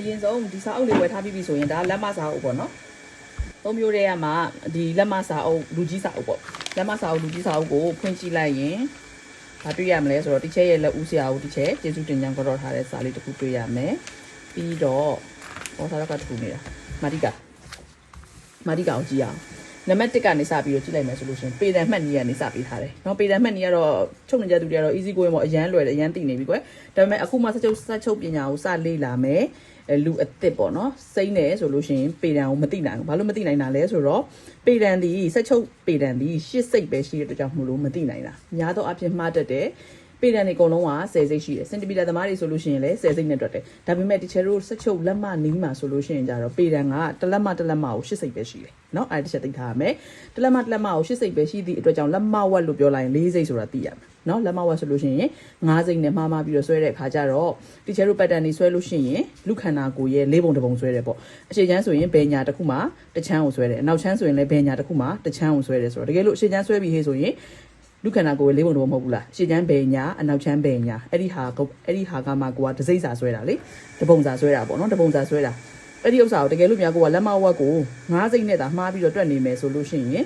အရင်ဆုံးဒီစာအုပ်လေးဝယ်ထားပြီးပြီဆိုရင်ဒါလက်မစာအုပ်ပေါ့နော်သုံးမျိုးတည်းကမှဒီလက်မစာအုပ်လူကြီးစာအုပ်ပေါ့လက်မစာအုပ်လူကြီးစာအုပ်ကိုဖွင့်ကြည့်လိုက်ရင်ဘာတွေ့ရမလဲဆိုတော့တစ်ချက်ရဲ့လက်ဦးဆရာဦးတစ်ချက်ကျေးဇူးတင်ကြံကြောထားတဲ့စာလေးတစ်ခုတွေ့ရမယ်ပြီးတော့ဟောစာတော့ကထူနေတာမာတိကာမာတိကာကိုကြည့်ရအောင် နံပါတ်1ကနေစပြီးတော့ကြည့်လိုက်မယ်ဆိုလို့ရှိရင်ပေတန်မှတ်နည်းကနေစပေးထားတယ်။နော်ပေတန်မှတ်နည်းကတော့ချုပ်နေကြသူတွေကတော့ easy going ပေါ့အရန်လွယ်တယ်အရန်တည်နေပြီကွယ်။ဒါပေမဲ့အခုမှစချုပ်စချုပ်ပညာကိုစလေ့လာမယ်။လူအစ်စ်ပေါ့နော်။စိမ့်တယ်ဆိုလို့ရှိရင်ပေတန်ကိုမသိနိုင်ဘူး။ဘာလို့မသိနိုင်တာလဲဆိုတော့ပေတန်ဒီစချုပ်ပေတန်ဒီရှစ်စိတ်ပဲရှိတဲ့အတွက်ကြောင့်မလို့မသိနိုင်တာ။များသောအားဖြင့်မှားတတ်တယ်။ ပေတန်တွေအကုန်လုံးက10စိတ်ရှိတယ်စင်တီမီတာသမားတွေဆိုလို့ရှိရင်လည်း10စိတ်နဲ့တွက်တယ်ဒါပေမဲ့တချေတို့ဆက်ချုပ်လက်မနီးမှာဆိုလို့ရှိရင်ကြတော့ပေတန်ကတလက်မတလက်မကို10စိတ်ပဲရှိတယ်နော်အဲ့တစ်ချက်သိထားရမယ်တလက်မတလက်မကို10စိတ်ပဲရှိသည့်အတွက်ကြောင့်လက်မဝက်လို့ပြောလိုက်ရင်4စိတ်ဆိုတာသိရမယ်နော်လက်မဝက်ဆိုလို့ရှိရင်9စိတ်နဲ့မှားမှားပြီးတော့ဆွဲတဲ့အခါကျတော့တချေတို့ pattern တွေဆွဲလို့ရှိရင်လူခန္ဓာကိုယ်ရဲ့၄ပုံတစ်ပုံဆွဲတယ်ပေါ့အခြေချမ်းဆိုရင်ဘယ်ညာတစ်ခုမှာတစ်ချမ်းကိုဆွဲတယ်အနောက်ချမ်းဆိုရင်လည်းဘယ်ညာတစ်ခုမှာတစ်ချမ်းကိုဆွဲတယ်ဆိုတော့တကယ်လို့အခြေချမ်းဆွဲပြီးဟေးဆိုရင် လူခန္ဓာကိုယ်လေးပုံတစ်ပုံမဟုတ်ဘူးလားရှေ့ချမ်းဘယ်ညာအနောက်ချမ်းဘယ်ညာအဲ့ဒီဟာကအဲ့ဒီဟာကမှကိုကဒစိမ့်စာဆွဲတာလေတပုံစာဆွဲတာပေါ့နော်တပုံစာဆွဲတာအဲ့ဒီဥစ္စာကိုတကယ်လို့များကိုကလက်မဝက်ကိုငါးစိမ့်နဲ့သာမှားပြီးတော့တွက်နေမယ်ဆိုလို့ရှိရင်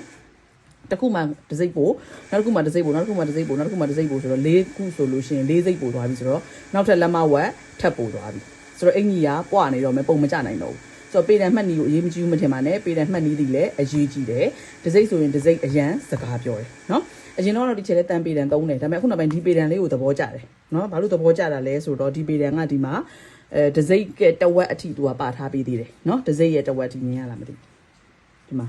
တစ်ခုမှဒစိမ့်ပို့နောက်တစ်ခုမှဒစိမ့်ပို့နောက်တစ်ခုမှဒစိမ့်ပို့နောက်တစ်ခုမှဒစိမ့်ပို့ဆိုတော့၄ခုဆိုလို့ရှိရင်၄စိမ့်ပို့သွားပြီဆိုတော့နောက်ထပ်လက်မဝက်ထပ်ပို့သွားပြီဆိုတော့အင်ကြီးကပွားနေတော့မယ်ပုံမကြနိုင်တော့ဘူး ဆိုတော့ပေတံမှတ်နီကိုအရေးမကြီးဘူးမထင်ပါနဲ့ပေတံမှတ်နီသည်လည်းအရေးကြီးတယ်ဒစိမ့်ဆိုရင်ဒစိမ့်အရန်စကားပြောတယ်နော်အရင်တော့ဒီချက်လေးတန်ပေတံသုံးတယ်ဒါပေမဲ့အခုနောက်ပိုင်းဒီပေတံလေးကိုသဘောကျတယ်နော်ဘာလို့သဘောကျတာလဲဆိုတော့ဒီပေတံကဒီမှာအဲဒစိမ့်ကတဝက်အထိသူကပါထားပေးသေးတယ်နော်ဒစိမ့်ရဲ့တဝက်အထိမြင်ရလားမသိဒီမှာ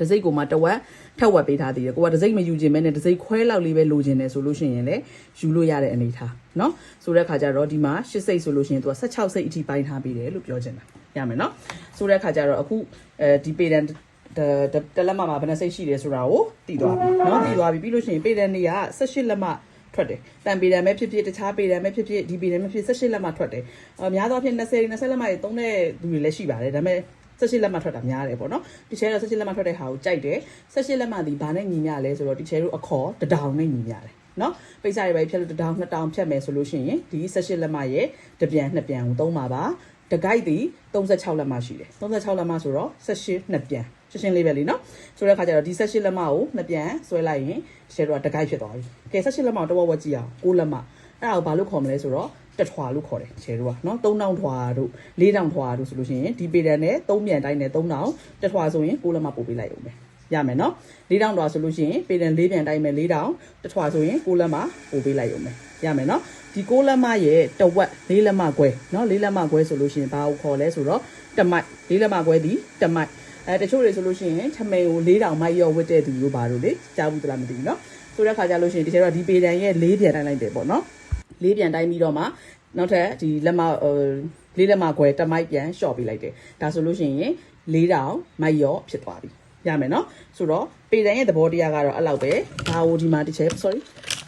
နော်ဒစိမ့်ကိုမှတဝက်ထက်ဝက်ပေးထားသေးတယ်ကိုကဒစိမ့်မယူခြင်းပဲနဲ့ဒစိမ့်ခွဲလောက်လေးပဲလိုချင်တယ်ဆိုလို့ရှိရင်လည်းယူလို့ရတဲ့အနေထားနော်ဆိုတဲ့ခါကျတော့ဒီမှာ၈စိတ်ဆိုလို့ရှိရင်သူက16စိတ်အထိပိုင်းထားပေးတယ်လို့ပြောချင်တာရမယ်နော်ဆိုတဲ့ခါကျတော့အခုအဲဒီပေတံတလက်မမှာဘယ်နှစိတ်ရှိတယ်ဆိုတာကိုသိသွားပြီเนาะသိသွားပြီပြီးလို့ရှိရင်ပေတံနေက18လက်မထွက်တယ်တန်ပေတံပဲဖြစ်ဖြစ်တခြားပေတံပဲဖြစ်ဖြစ်ဒီပေတံပဲဖြစ်18လက်မထွက်တယ်အများသောအားဖြင့်20 20လက်မတွေသုံးတဲ့သူတွေလည်းရှိပါတယ်ဒါပေမဲ့ 18လက်မထွက်တာများတယ်ပေါ့နော်ဒီချဲတော့18လက်မထွက်တဲ့ဟာကိုကြိုက်တယ်18လက်မဒီဘာနဲ့ညီမျှလဲဆိုတော့ဒီချဲတို့အခေါ်တဒေါင်နဲ့ညီမျှတယ်နော်ပိတ်စာတွေပဲဖြတ်လို့တဒေါင်နှစ်တောင်ဖြတ်မယ်ဆိုလို့ရှိရင်ဒီ18လက်မရဲ့တပြန်နှစ်ပြန်ကိုသုံးပါပါတကိုက်ဒီ36လက်မရှိတယ်36လက်မဆိုတော့18နှစ်ပြန်ရှင်းရှင်းလေးပဲလीနော်ဆိုတဲ့အခါကျတော့ဒီ18လက်မကိုနှစ်ပြန်ဆွဲလိုက်ရင်ရှယ်တော့တကိုက်ဖြစ်သွားပြီကဲ18လက်မကိုတဝက်ဝက်ကြည့်အောင်6လက်မ အဲ့ဒါကိုဘာလို့ခေါ်မလဲဆိုတော့တထွာလို့ခေါ်တယ်ခြေတို့ကနော်3000ထွာတို့4000ထွာတို့ဆိုလို့ရှိရင်ဒီပေတန်နဲ့3မြန်တိုင်းနဲ့3000တထွာဆိုရင်ကိုလက်မပို့ပေးလိုက်ဦးမယ်ရမယ်နော်4000ထွာဆိုလို့ရှိရင်ပေတန်4မြန်တိုင်းပဲ4000တထွာဆိုရင်ကိုလက်မပို့ပေးလိုက်ဦးမယ်ရမယ်နော်ဒီကိုလက်မရဲ့တဝက်လေးလက်မခွဲနော်လေးလက်မခွဲဆိုလို့ရှိရင်ဘာကိုခေါ်လဲဆိုတော့တမိုက်လေးလက်မခွဲဒီတမိုက်အဲတချို့တွေဆိုလို့ရှိရင်ထမိန်ကို4000မိုက်ရော့ဝတ်တဲ့သူတို့ဘာလို့လဲကြားဘူးသလားမသိဘူးနော်ဆိုတဲ့ခါကျလို့ရှိရင်ဒီကျတော့ဒီပေတန်ရဲ့၄ပြန်တိုင်းလိုက်တယ်ပေါ့နော် လေးပြန်တိုင်းပြီးတော့မှနောက်ထပ်ဒီလက်မလေးလက်မခွဲတမိုက်ပြန်လျှော့ပေးလိုက်တယ်ဒါဆိုလို့ရှိရင်လေးတောင်မိုက်ရောဖြစ်သွားပြီရမယ်နော်ဆိုတော့ပေတန်ရဲ့သဘောတရားကတော့အဲ့လောက်ပဲဒါဟိုဒီမှာတစ်ချက် sorry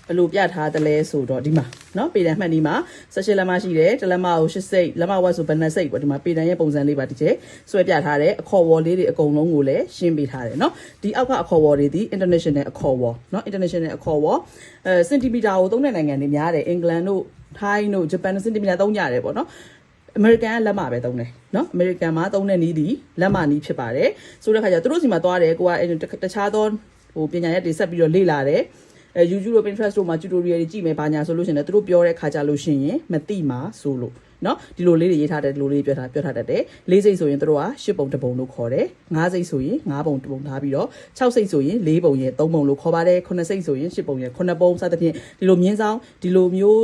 ဘယ်လိုပြထားသလဲဆိုတော့ဒီမှာเนาะပေတံမှတ်ဒီမှာ16လက်မရှိတယ်တလက်မကို8စိတ်လက်မဝက်ဆိုဘယ်နှစိတ်ပေါ့ဒီမှာပေတံရဲ့ပုံစံလေးပါဒီချက်ဆွဲပြထားတယ်အခေါ်ဝေါ်လေးတွေအကုန်လုံးကိုလည်းရှင်းပေးထားတယ်เนาะဒီအောက်ကအခေါ်ဝေါ်တွေဒီ international အခေါ်ဝေါ်เนาะ international အခေါ်ဝေါ်အဲစင်တီမီတာကိုသုံးတဲ့နိုင်ငံတွေများတယ်အင်္ဂလန်တို့ထိုင်းတို့ဂျပန်စင်တီမီတာသုံးကြတယ်ပေါ့เนาะအမေရိကန်ကလက်မပဲသုံးတယ်เนาะအမေရိကန်မှာသုံးတဲ့နီးဒီလက်မနီးဖြစ်ပါတယ်ဆိုတဲ့ခါကျသူတို့စီမှာသွားတယ်ကိုကတခြားသောဟိုပညာရက်တွေဆက်ပြီးတော့လေ့လာတယ် အဲ YouTube တို့ Pinterest တို့မှာ tutorial တွေကြည့်မယ်ဘာညာဆိုလို့ရှိရင်လည်းသူတို့ပြောတဲ့ခါကြလို့ရှိရင်မသိမှာဆိုလို့နော်ဒီလိုလေးတွေရေးထားတယ်ဒီလိုလေးပြောထားပြောထားတတ်တယ်လေးစိတ်ဆိုရင်တို့က10ပုံ1ပုံလို့ခေါ်တယ်ငါးစိတ်ဆိုရင်5ပုံ1ပုံထားပြီးတော့6စိတ်ဆိုရင်4ပုံရဲ့3ပုံလို့ခေါ်ပါတယ်9စိတ်ဆိုရင်10ပုံရဲ့9ပုံစသဖြင့်ဒီလိုမြင်းဆောင်ဒီလိုမျိုး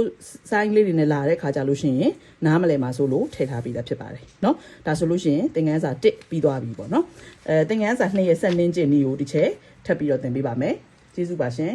ဆိုင်းလေးတွေနဲ့လာတဲ့ခါကြလို့ရှိရင်နားမလည်မှာဆိုလို့ထည့်ထားပြီးသားဖြစ်ပါတယ်နော်ဒါဆိုလို့ရှိရင်သင်ခန်းစာ1ပြီးသွားပြီပေါ့နော်အဲသင်ခန်းစာ2ရဲ့ဆက်နှင်းကျင်နည်းကိုဒီချက်ထပ်ပြီးတော့သင်ပေးပါမယ်ကျေးဇူးပါရှင်